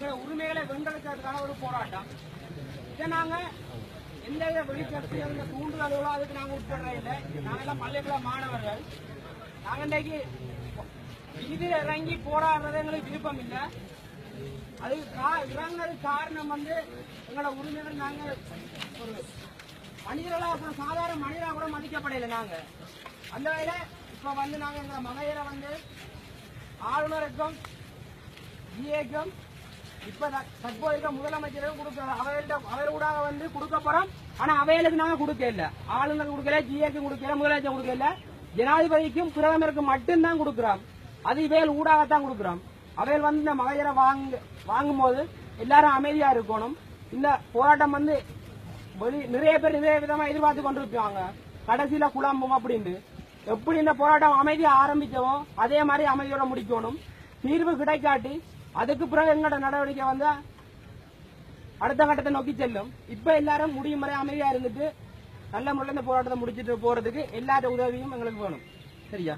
உரிமைகளை வென்றெடுக்கிறதுக்கான ஒரு போராட்டம். இதை நாங்க எந்த வித வெளிக்கட்சி அந்த தூண்டுதலோ அதுக்கு நாங்க உட்படுறது இல்லை. நாங்கெல்லாம் பள்ளிக்கூட மாணவர்கள். நாங்க இன்றைக்கு வீதியில் இறங்கி போராடுறது எங்களுக்கு விருப்பம் இல்லை. அது கா- இறங்குறது காரணம் வந்து எங்களோட உரிமைகள் நாங்க ஒரு மனிதர்களா கூட சாதாரண மனிதரா கூட மதிக்கப்படையில நாங்க. அந்த வகையில இப்ப வந்து நாங்க எங்க மகையில வந்து ஆளுநருக்கும் ஜிஏக்கும் இப்ப த- தற்போதைய முதலமைச்சரும் கொடுக்க அவையிட்ட அவையோட வந்து கொடுக்க போறோம் ஆனா அவைகளுக்கு நாங்க கொடுக்க இல்ல. ஆளுநர் கொடுக்கல ஜிஏக்கும் கொடுக்கல முதலமைச்சர் கொடுக்கல ஜனாதிபதிக்கும் பிரதமருக்கும் மட்டும்தான் கொடுக்கிறோம். அது இவைகள் ஊடாகத்தான் கொடுக்கிறோம். அவைகள் வந்து இந்த மகையரை வாங்க வாங்கும் போது எல்லாரும் அமைதியா இருக்கணும். இந்த போராட்டம் வந்து வெளி நிறைய பேர் நிறைய விதமா எதிர்பார்த்து கொண்டிருக்காங்க கடைசியில குழம்பும் அப்படின்ட்டு. எப்படி இந்த போராட்டம் அமைதியா ஆரம்பிச்சோமோ அதே மாதிரி அமைதியோட முடிக்கணும். தீர்வு கிடைக்காட்டி அதுக்கு பிறகு எங்களோட நடவடிக்கை வந்து அடுத்த கட்டத்தை நோக்கி செல்லும். இப்ப எல்லாரும் முடியும் வரை அமைதியா இருந்துட்டு நல்ல முறையில் இந்த போராட்டத்தை முடிச்சிட்டு போறதுக்கு எல்லாரோட உதவியும் எங்களுக்கு வேணும். சரியா?